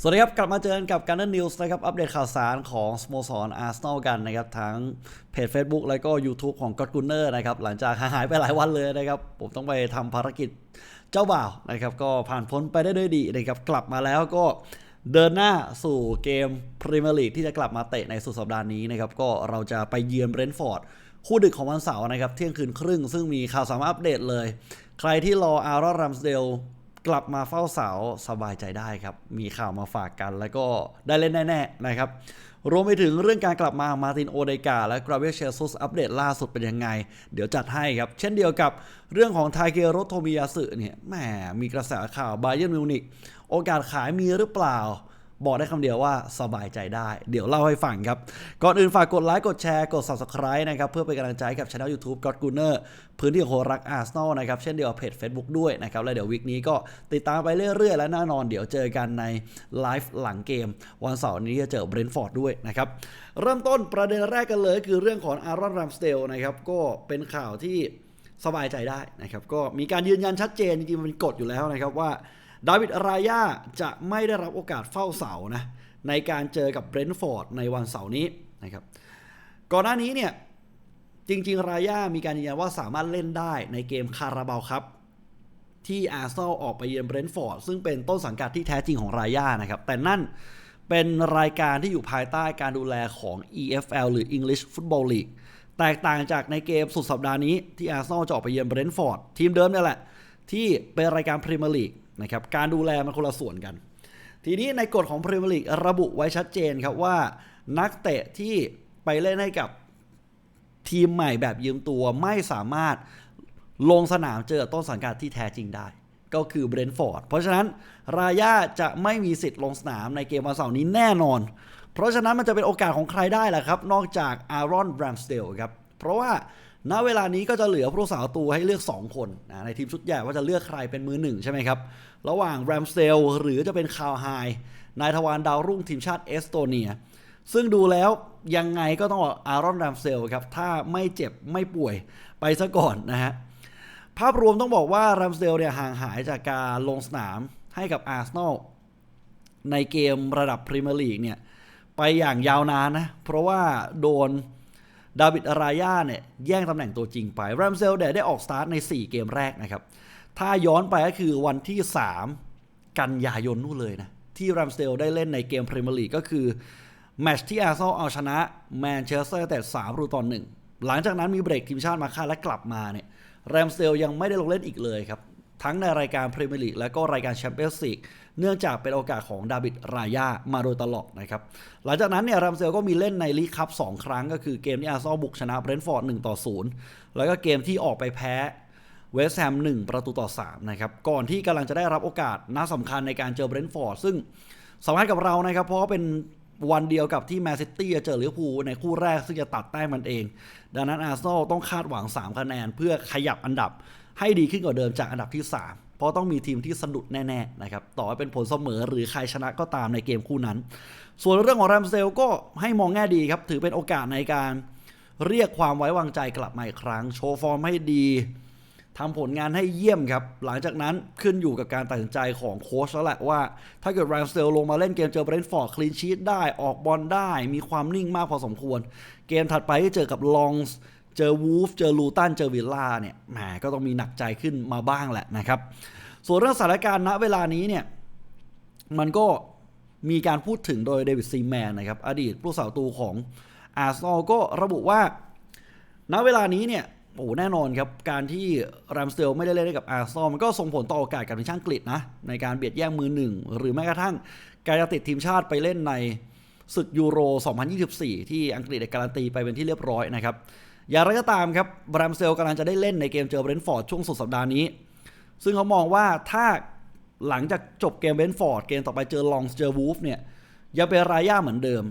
สวัสดีครับ กลับมาเจอกันกับการ์ n นิวส์นะครับ อัปเดตข่าวสารของสโมสรอาร์เซนอลกันนะครับ ทั้งเพจ Facebook แล้วก็ YouTube ของก็ d กูเนอร์นะครับ หลังจากหายไปหลายวันเลยนะครับ ผมต้องไปทำภารกิจเจ้าบ่าวนะครับ ก็ผ่านพ้นไปได้ด้วยดีนะครับ กลับมาแล้วก็เดินหน้าสู่เกมพรีเมียร์ลีกที่จะกลับมาเตะในสุดสัปดาห์นี้นะครับ ก็เราจะไปเยือนเบรนท์ฟอร์ดคู่ดึกของวันเสาร์นะครับ เที่ยงคืนครึ่ง ซึ่งมีข่าวสารมาอัปเดตเลย ใครที่รออารอนรัมสเดล กลับมาเฝ้าเสาสบายใจได้ครับ มีข่าวมาฝากกันแล้วก็ได้เล่นแน่ๆนะครับ รวมไปถึงเรื่องการกลับมาของมาตินโอเดกา และกราเวเชซุสอัปเดตล่าสุดเป็นยังไง เดี๋ยวจัดให้ครับ เช่นเดียวกับเรื่องของไทเกโรโทมิยาสึเนี่ยแหมมีกระแสข่าวบาเยอร์มิวนิกโอกาสขายมีหรือเปล่า บอกได้คำเดียวว่าสบายใจได้ เดี๋ยวเล่าให้ฟังครับ ก่อนอื่นฝากกดไลค์กดแชร์กด subscribe นะครับเพื่อเป็นกำลังใจให้กับช่อง YouTube God Gunner พื้นที่ของครักอาร์เซนอลนะครับเช่นเดียวกับเพจ Facebook ด้วยนะครับแล้วเดี๋ยววีคนี้ก็ติดตามไปเรื่อยๆ และแน่นอนเดี๋ยวเจอกันในไลฟ์หลังเกม วันเสาร์นี้จะเจอเบรนท์ฟอร์ดด้วยนะครับเริ่มต้นประเด็นแรกกันเลย คือเรื่องของอารอนรัมสเตลนะครับก็เป็นข่าวที่สบายใจได้นะครับก็มีการยืนยันชัดเจนจริงๆมันเป็นกฎอยู่แล้วนะครับว่า ดาวิดรายาจะไม่ได้รับโอกาสเฝ้าเสานะในการเจอกับเบรนท์ฟอร์ดในวันเสาร์นี้นะครับก่อนหน้านี้เนี่ยจริงๆ รายามีการยืนยันว่าสามารถเล่นได้ในเกมคาราบาวครับ ที่อาร์เซนอลออกไปเยือนเบรนท์ฟอร์ดซึ่งเป็นต้นสังกัดที่แท้จริงของรายานะครับแต่นั่นเป็นรายการที่อยู่ภายใต้การดูแลของ EFL หรือ English Football League แตกต่างจากในเกมสุดสัปดาห์นี้ที่อาร์เซนอลจะออกไปเยือนเบรนท์ฟอร์ดทีมเดิมนี่แหละ ที่เป็นรายการพรีเมียร์ลีก นะครับการดูแลมันคนละส่วนกัน ทีนี้ในกฎของพรีเมียร์ลีกระบุไว้ชัดเจนครับว่า นักเตะที่ไปเล่นให้กับทีมใหม่แบบยืมตัวไม่สามารถลงสนามเจอต้นสังกัดที่แท้จริงได้ ก็คือเบรนท์ฟอร์ดเพราะฉะนั้นรายาจะไม่มีสิทธิ์ลงสนามในเกมวันเสาร์นี้แน่นอน เพราะฉะนั้นมันจะเป็นโอกาสของใครได้ล่ะครับ นอกจากอารอนแบรมสเดลครับเพราะว่า ณเวลานี้ก็จะเหลือผู้สาวตัวให้เลือก 2 คนนะในทีมชุดใหญ่ว่าจะเลือกใครเป็นมือหนึ่งใช่ไหมครับ ระหว่างแรมสเดลหรือจะเป็นคาวไฮนายทวารดาวรุ่งทีมชาติเอสโตเนีย ซึ่งดูแล้วยังไงก็ต้องอารอนแรมเซลครับ ถ้าไม่เจ็บไม่ป่วยไปซะก่อนนะฮะ ภาพรวมต้องบอกว่าแรมสเดลเนี่ยห่างหายจากการลงสนามให้กับอาร์เซนอลในเกมระดับพรีเมียร์ลีกเนี่ยไปอย่างยาวนานนะ เพราะว่าโดน ดาวิดอารายาเนี่ยแย่งตำแหน่งตัวจริงไปแรมเซลเนี่ยได้ออกสตาร์ทใน 4 เกมแรกนะครับ ถ้าย้อนไปก็คือวันที่ 3 กันยายนนู่นเลยนะ ที่แรมเดลได้เล่นในเกมพรีเมียร์ลีกก็คือ แมตช์ที่อาร์เซนอลเอาชนะแมนเชสเตอร์แต่สามประตูต่อหนึ่งหลังจากนั้นมีเบรกทีมชาติมาค่าและกลับมาเนี่ยแรมเดลยังไม่ได้ลงเล่นอีกเลยครับ ทั้งในรายการพรีเมียร์ลีกและก็รายการแชมเปี้ยนส์ลีกเนื่องจากเป็นโอกาสของดาวิดรายามาโดยตลอดนะครับ หลังจากนั้นเนี่ยแรมเดลก็มีเล่นในลีกคัพ2ครั้ง ก็คือเกมที่อาร์เซนอลบุกชนะเบรนท์ฟอร์ด1ต่อ0แล้วก็เกมที่ออกไปแพ้เวสต์แฮม1ประตูต่อ3นะครับก่อนที่กำลังจะได้รับโอกาสน่าสำคัญในการเจอเบรนท์ฟอร์ดซึ่งสำคัญกับเรานะครับ เพราะเป็นวันเดียวกับที่แมนซิตี้จะเจอลิเวอร์พูลในคู่แรกซึ่งจะตัดแต้มมันเอง ดังนั้นอาร์เซนอลต้องคาดหวัง 3 คะแนนเพื่อขยับอันดับ ให้ดีขึ้นกว่าเดิมจากอันดับที่ 3 เพราะต้องมีทีมที่สะดุดแน่ๆนะครับต่อให้เป็นผลเสมอหรือใครชนะก็ตามในเกมคู่นั้น ส่วนเรื่องของแรมเดลก็ให้มองแง่ดีครับถือเป็นโอกาสในการเรียกความไว้วางใจกลับมาอีกครั้ง โชว์ฟอร์มให้ดีทำผลงานให้เยี่ยมครับ หลังจากนั้นขึ้นอยู่กับการตัดสินใจของโค้ชแล้วแหละว่า ถ้าเกิดแรมสเตลลงมาเล่นเกมเจอเบรนท์ฟอร์ดคลีนชีตได้ออกบอลได้ มีความนิ่งมากพอสมควร เกมถัดไปที่เจอกับลองส์ เจอวูฟเจอลูตันเจอวิลล่าเนี่ยแหมก็ต้องมีหนักใจขึ้นมาบ้างแหละนะครับ ส่วนเรื่องสถานการณ์ณเวลานี้เนี่ยมันก็มีการพูดถึงโดยเดวิดซีแมนนะครับ อดีตผู้สาวตูของอาร์ซอลก็ระบุว่า ณเวลานี้เนี่ยโอ้แน่นอนครับ การที่แรมสเตลไม่ได้เล่นกับอาร์ซอลมันก็ส่งผลต่อโอกาสกับทีมชาติอังกฤษนะ ในการเบียดแย่งมือหนึ่ง หรือแม้กระทั่งการจะติดทีมชาติไปเล่นในศึกยูโร 2024 ที่อังกฤษได้การันตีไปเป็นที่เรียบร้อยนะครับ อย่างไรก็ตามครับแรมเตลกำลังจะได้เล่นในเกมเจอเบรนท์ฟอร์ดช่วงสุดสัปดาห์นี้ ซึ่งเขามองว่าถ้าหลังจากจบเกมเบรนท์ฟอร์ดเกมต่อไปเจอลองเจอวูฟเนี่ยยังเป็นรายาเหมือนเดิม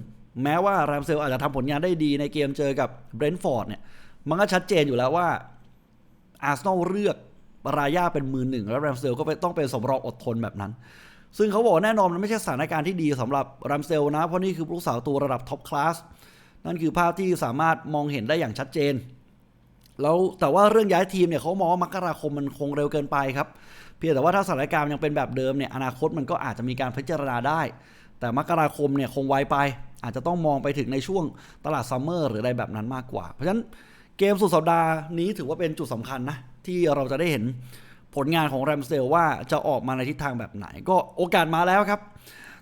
แม้ว่าแรมเซลอาจจะทำผลงานได้ดีในเกมเจอกับเบรนท์ฟอร์ดเนี่ยมันก็ชัดเจนอยู่แล้วว่าอาร์เซนอลเลือกรายาเป็นมือหนึ่ง แล้วแรมเซลก็ต้องเป็นสมรองอดทนแบบนั้น ซึ่งเขาบอกแน่นอนมันไม่ใช่สถานการณ์ที่ดีสำหรับแรมเซลนะ เพราะนี่คือลูกสาวตัวระดับท็อปคลาส นั่นคือภาพที่สามารถมองเห็นได้อย่างชัดเจน แล้วแต่ว่าเรื่องย้ายทีมเนี่ยเขามองว่ามกราคมมันคงเร็วเกินไปครับ เพียงแต่ว่าถ้าสถานการณ์ยังเป็นแบบเดิมเนี่ยอนาคตมันก็อาจจะมีการพิจารณาได้ แต่มกราคมเนี่ยคงไวไป อาจจะต้องมองไปถึงในช่วงตลาดซัมเมอร์หรืออะไรแบบนั้นมากกว่า เพราะฉะนั้นเกมสุดสัปดาห์นี้ถือว่าเป็นจุดสำคัญนะที่เราจะได้เห็นผลงานของแรมสเดลว่าจะออกมาในทิศทางแบบไหน ก็โอกาสมาแล้วครับ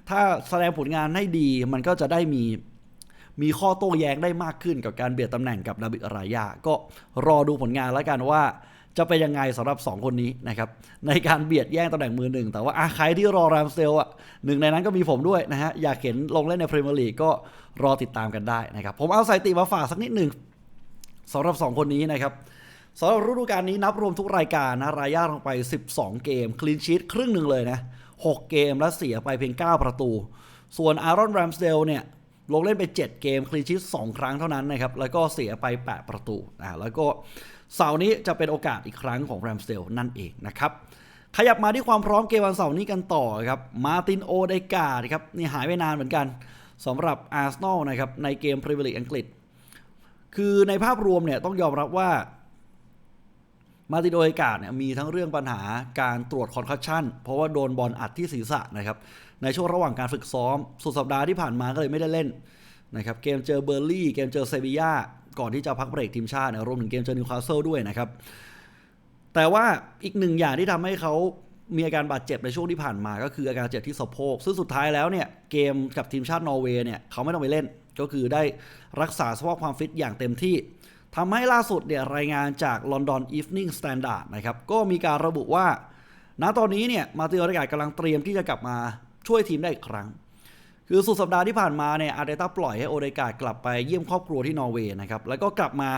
ถ้าแสดงผลงานให้ดีมันก็จะได้มี มีข้อโต้แย้งได้มากขึ้นกับการเบียดตำแหน่งกับดาบิดรายา ก็รอดูผลงานแล้วกันว่าจะเป็นยังไงสำหรับ 2 คนนี้นะครับในการเบียดแย่งตำแหน่งมือหนึ่งแต่ว่าใครที่รอแรมสเตลอะหนึ่งในนั้นก็มีผมด้วยนะฮะอยากเห็นลงเล่นในพรีเมียร์ลีกก็รอติดตามกันได้นะครับผมเอาสถิติมาฝากสักนิดหนึ่งสำหรับ 2 คนนี้นะครับสำหรับฤดูกาลนี้นับรวมทุกรายการนะรายาลงไป 12 เกม คลีนชีตครึ่งหนึ่งเลยนะ 6 เกมและเสียไปเพียง 9 ประตู ส่วนอารอนแรมสเดลเนี่ย ลงเล่นไป 7 เกมคลีชีต2ครั้งเท่านั้นนะครับ แล้วก็เสียไป 8 ประตูอ่าแล้วก็เสาร์นี้จะเป็นโอกาสอีกครั้งของแรมสเดลนั่นเองนะครับ ขยับมาที่ความพร้อมเกมวันเสาร์นี้กันต่อครับ มาตินโอเดกาดครับนี่หายไปนานเหมือนกันสำหรับอาร์เซนอลนะครับในเกมพรีเมียร์ลีกอังกฤษ คือในภาพรวมเนี่ยต้องยอมรับว่า มาติโอเดกาดเนี่ยมีทั้งเรื่องปัญหาการตรวจคอนคัชชั่น เพราะว่าโดนบอลอัดที่ศีรษะนะครับในช่วงระหว่างการฝึกซ้อม สุดสัปดาห์ที่ผ่านมาก็เลยไม่ได้เล่นนะครับเกมเจอเบอร์ลี่เกมเจอเซบีย่าก่อนที่จะพักเบรกทีมชาติเนี่ยรวมถึงเกมเจอนิวคาสเซิลด้วยนะครับแต่ว่าอีกหนึ่งอย่างที่ทำให้เขามีอาการบาดเจ็บในช่วงที่ผ่านมา ก็คืออาการเจ็บที่สะโพกซึ่งสุดท้ายแล้วเนี่ยเกมกับทีมชาตินอร์เวย์เนี่ยเขาไม่ต้องไปเล่น ก็คือได้รักษาสภาพความฟิตอย่างเต็มที่ ทำให้ล่าสุดเนี่ยรายงานจาก London Evening Standard นะครับก็มีการระบุว่า ณตอนนี้เนี่ยมาติโอเดกาดกำลังเตรียมที่จะกลับมาช่วยทีมได้อีกครั้ง คือสุดสัปดาห์ที่ผ่านมาเนี่ยอาร์เตต้าปล่อยให้โอเดกาดกลับไปเยี่ยมครอบครัวที่นอร์เวย์นะครับแล้วก็กลับมา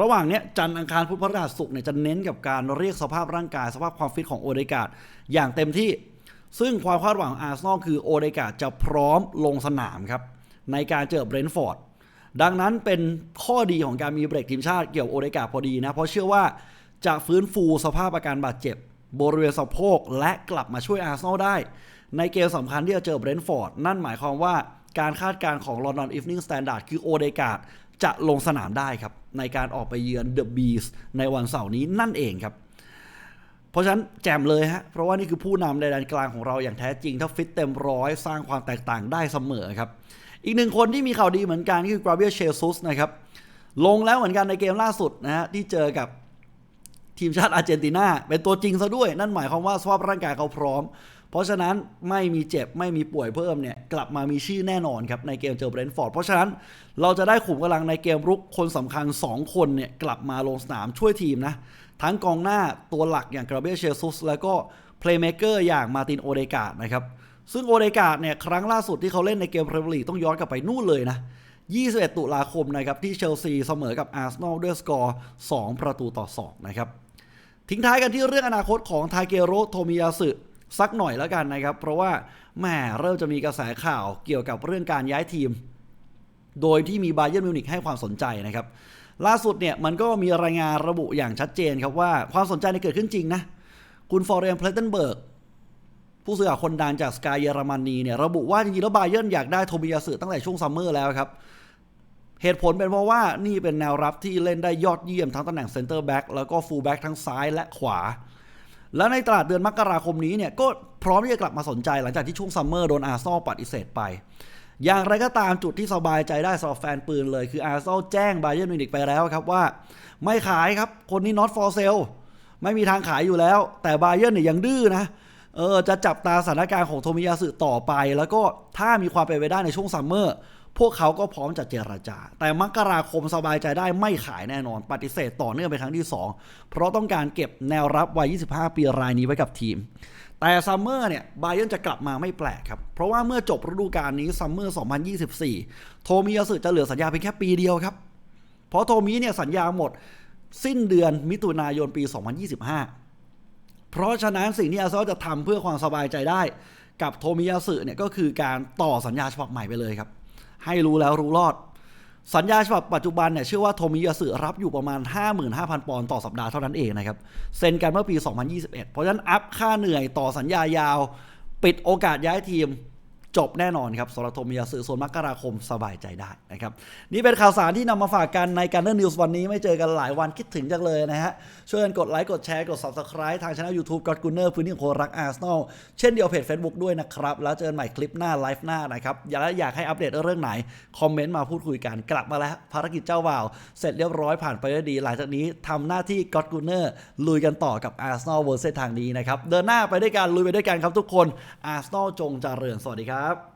ระหว่างเนี้ยจันทร์อังคารพุธพฤหัสศุกร์เนี่ยจะเน้นกับการเรียกสภาพร่างกายสภาพความฟิตของโอเดกาดอย่างเต็มที่ ซึ่งความคาดหวังอาร์เซนอลคือโอเดกาดจะพร้อมลงสนามครับในการเจอเบรนท์ฟอร์ด ดังนั้นเป็นข้อดีของการมีเบรกทีมชาติเกี่ยวกับโอเดกาพอดีนะ เพราะเชื่อว่าจะฟื้นฟูสภาพอาการบาดเจ็บบริเวณสะโพกและกลับมาช่วยอาร์เซนอลได้ ในเกมสำคัญที่จะเจอเบรนท์ฟอร์ดนั่นหมายความว่าการคาดการณ์ของ London Evening Standard คือโอเดกาจะลงสนามได้ครับ ในการออกไปเยือนเดอะบีสในวันเสาร์นี้นั่นเองครับ เพราะฉะนั้นแจมเลยฮะ เพราะว่านี่คือผู้นำในแดนกลางของเราอย่างแท้จริง ถ้าฟิตเต็มร้อยสร้างความแตกต่างได้เสมอครับ อีกหนึ่งคนที่มีข่าวดีเหมือนกันคือกราเบียเชลซุสนะครับลงแล้วเหมือนกันในเกมล่าสุดนะฮะที่เจอกับทีมชาติอาร์เจนตินาเป็นตัวจริงซะด้วย นั่นหมายความว่าสภาพร่างกายเขาพร้อม เพราะฉะนั้นไม่มีเจ็บไม่มีป่วยเพิ่มเนี่ย กลับมามีชื่อแน่นอนครับ ในเกมเจอเบรนท์ฟอร์ด เพราะฉะนั้นเราจะได้ขุมกำลังในเกมรุกคนสำคัญ 2 คนเนี่ย กลับมาลงสนามช่วยทีมนะ ทั้งกองหน้าตัวหลักอย่างกราเบียเชลซุสแล้วก็เพลย์เมเกอร์อย่างมาตินโอเดกาดนะครับ ซึ่งโอเดกาดเนี่ยครั้งล่าสุดที่เขาเล่นในเกมพรีเมียร์ลีกต้องย้อนกลับไปนู่นเลยนะ 21 ตุลาคมนะครับที่เชลซีเสมอกับอาร์เซนอลด้วยสกอร์ 2 ประตูต่อ 2 นะครับ ทิ้งท้ายกันที่เรื่องอนาคตของทาเกโรโทมิยาสึสักหน่อยแล้วกันนะครับ เพราะว่าแหมเริ่มจะมีกระแสข่าวเกี่ยวกับเรื่องการย้ายทีม โดยที่มีบาเยิร์นมิวนิกให้ความสนใจนะครับ ล่าสุดเนี่ยมันก็มีรายงานระบุอย่างชัดเจนครับว่าความสนใจในเกิดขึ้นจริงนะคุณฟอร์เรนเพลเทนเบิร์ก ผู้สื่อข่าวคนดังจากสกายเยอรมนีเนี่ยระบุว่าจริงๆแล้วบาเยิร์นอยากได้โทมิยาสึตั้งแต่ช่วงซัมเมอร์แล้วครับ เหตุผลเป็นเพราะว่านี่เป็นแนวรับที่เล่นได้ยอดเยี่ยมทั้งตำแหน่งเซนเตอร์แบ็กแล้วก็ฟูลแบ็กทั้งซ้ายและขวา แล้วในตลาดเดือนมกราคมนี้เนี่ยก็พร้อมที่จะกลับมาสนใจหลังจากที่ช่วงซัมเมอร์โดนอาร์ซอลปฏิเสธไป อย่างไรก็ตามจุดที่สบายใจได้สำหรับแฟนปืนเลยคืออาร์ซอลแจ้งบาเยิร์นมิวนิกไปแล้วครับว่า ไม่ขายครับคนนี้ not for sale ไม่มีทางขายอยู่แล้ว แต่บาเยิร์นเนี่ยยังดื้อนะเเออจะจับตาสถานการณ์ของโทมิยาสึต่อไป แล้วก็ถ้ามีความเป็นไปได้ในช่วงซัมเมอร์พวกเขาก็พร้อมจะเจรจา แต่มกราคมสบายใจได้ไม่ขายแน่นอน ปฏิเสธต่อเนื่องไปครั้งที่ 2 เพราะต้องการเก็บแนวรับวัย 25 ปีรายนี้ไว้กับทีม แต่ซัมเมอร์เนี่ยไบเยิร์นจะกลับมาไม่แปลกครับ เพราะว่าเมื่อจบฤดูกาลนี้ซัมเมอร์ 2024 โทมิยาสึจะเหลือสัญญาเพียงแค่ปีเดียวครับ เพราะโทมิเนี่ยสัญญาหมดสิ้นเดือนมิถุนายนปี 2025 เพราะฉะนั้นสิ่งที่อาร์เซนอลจะทำเพื่อความสบายใจได้ กับโทมิยาสึเนี่ยก็คือการต่อสัญญาฉบับใหม่ไปเลยครับ ให้รู้แล้วรู้รอด สัญญาฉบับปัจจุบันเนี่ยเชื่อว่าโทมิยาสึรับอยู่ประมาณ 55,000 ปอนด์ต่อสัปดาห์เท่านั้นเองนะครับเซ็นกันเมื่อปี 2021 เพราะฉะนั้นอัพค่าเหนื่อยต่อสัญญายาว ปิดโอกาสย้ายทีม จบแน่นอนครับสำหรับโทมิยาสึส่วนมกราคมสบายใจได้นะครับนี่เป็นข่าวสารที่นำมาฝากกันในการเดินนิวส์วันนี้ไม่เจอกันหลายวันคิดถึงจังเลยนะฮะช่วยกันกดไลค์กดแชร์กด subscribe ทางช่อง YouTube กดกูเนอร์พื้นที่ของคนรักอาร์เซนอลเช่นเดียวเพจ Facebook ด้วยนะครับ แล้วเจอกันใหม่คลิปหน้าไลฟ์หน้านะครับอยากอยากให้อัปเดตเรื่องไหน คอมเมนต์มาพูดคุยกันกลับมาแล้วภารกิจเจ้าบ่าว เสร็จเรียบร้อยผ่านไปด้วยดี หลังจากนี้ทำหน้าที่ก็อดกูเนอร์ลุยกันต่อกับอาร์เซนอลเวอร์เซทางนี้นะครับเดินหน้าไปด้วยกันลุยไปด้วยกันครับทุกคนอาร์เซนอลจงเจริญสวัสดีครับ